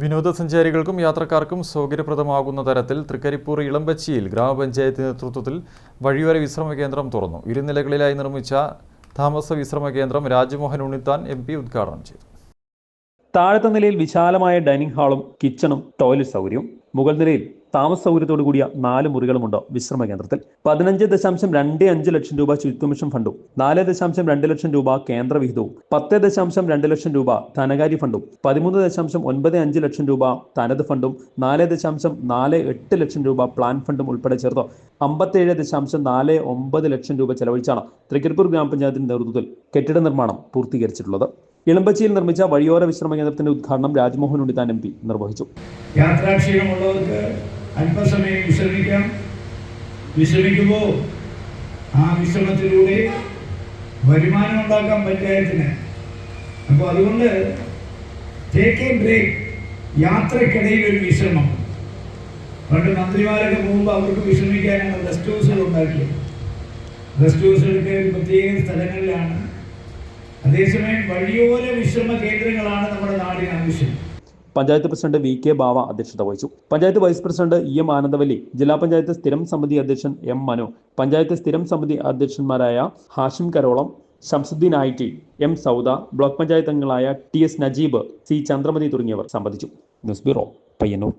വിനോദസഞ്ചാരികൾക്കും യാത്രക്കാർക്കും സൗകര്യപ്രദമാകുന്ന തരത്തിൽ തൃക്കരിപ്പൂർ ഇളമ്പച്ചിയിൽ ഗ്രാമപഞ്ചായത്ത് നേതൃത്വത്തിൽ വഴിയോര വിശ്രമ കേന്ദ്രം തുറന്നു. ഇരുനിലകളിലായി നിർമ്മിച്ച താമസ വിശ്രമ കേന്ദ്രം രാജ്മോഹൻ ഉണ്ണിത്താൻ എം പി ഉദ്ഘാടനം ചെയ്തു. താഴത്തെ നിലയിൽ വിശാലമായ ഡൈനിങ് ഹാളും കിച്ചണും ടോയ്ലറ്റ് സൗകര്യവും മുകൾ നിലയിൽ താമസ സൗകര്യത്തോടു കൂടിയ നാല് മുറികളുമുണ്ട് വിശ്രമ കേന്ദ്രത്തിൽ. പതിനഞ്ച് ദശാംശം രണ്ട് അഞ്ച് ലക്ഷം രൂപ ശുചിത്വ മിഷൻ ഫണ്ടും നാല് ദശാംശം രണ്ട് ലക്ഷം രൂപ കേന്ദ്ര വിഹിതവും പത്ത് ദശാംശം രണ്ട് ലക്ഷം രൂപ ധനകാര്യ ഫണ്ടും പതിമൂന്ന് ദശാംശം ഒൻപത് അഞ്ച് ലക്ഷം രൂപ തനത് ഫണ്ടും നാല് ദശാംശം നാല് എട്ട് ലക്ഷം രൂപ പ്ലാൻ ഫണ്ടും ഉൾപ്പെടെ ചേർത്ത് അമ്പത്തേഴ് ദശാംശം നാല് ഒമ്പത് ലക്ഷം രൂപ ചെലവഴിച്ചാണ് തൃക്കരിപ്പൂർ ഗ്രാമപഞ്ചായത്തിന്റെ നേതൃത്വത്തിൽ കെട്ടിട നിർമ്മാണം പൂർത്തീകരിച്ചിട്ടുള്ളത്. ഇളമ്പച്ചിയിൽ നിർമ്മിച്ച വഴിയോര വിശ്രമ കേന്ദ്രത്തിന്റെ ഉദ്ഘാടനം രാജ്മോഹൻ ഉണ്ണിത്താൻ എം പി നിർവഹിച്ചു. യാത്രാക്ഷീണമുള്ളവർക്ക് അല്പസമയം വിശ്രമിക്കാം. വിശ്രമിക്കുമ്പോൾ ആ വിശ്രമത്തിലൂടെ വരുമാനം ഉണ്ടാക്കാൻ പഞ്ചായത്തിന് അപ്പോൾ അതുകൊണ്ട് ടേക്ക് എ ബ്രേക്ക് യാത്രക്കിടയിൽ ഒരു വിശ്രമം. പണ്ട് മന്ത്രിമാരൊക്കെ പോകുമ്പോൾ അവർക്ക് വിശ്രമിക്കാനാണ് റെസ്റ്റ് ഹൗസുകൾ ഉണ്ടാക്കിയത്. റെസ്റ്റ് ഹൗസുകൾക്ക് പ്രത്യേക സ്ഥലങ്ങളിലാണ് അതേസമയം വഴിയോര വിശ്രമ കേന്ദ്രങ്ങളാണ് നമ്മുടെ നാടിന് ആവശ്യം. Panchayat president V K Bava അധ്യക്ഷത വഹിച്ചു. Panchayat vice president E M Anandavalli ജില്ലാ പഞ്ചായത്ത് സ്ഥിരം സമിതി അധ്യക്ഷൻ എം മനു പഞ്ചായത്ത് സ്ഥിരം സമിതി അധ്യക്ഷന്മാരായ Hashim Karolam Shamsuddin I T M Sauda block panchayat അംഗങ്ങളായ T S Najeeb C Chandramathi തുടങ്ങിയവർ സംബന്ധിച്ചു. News bureau Payyanur.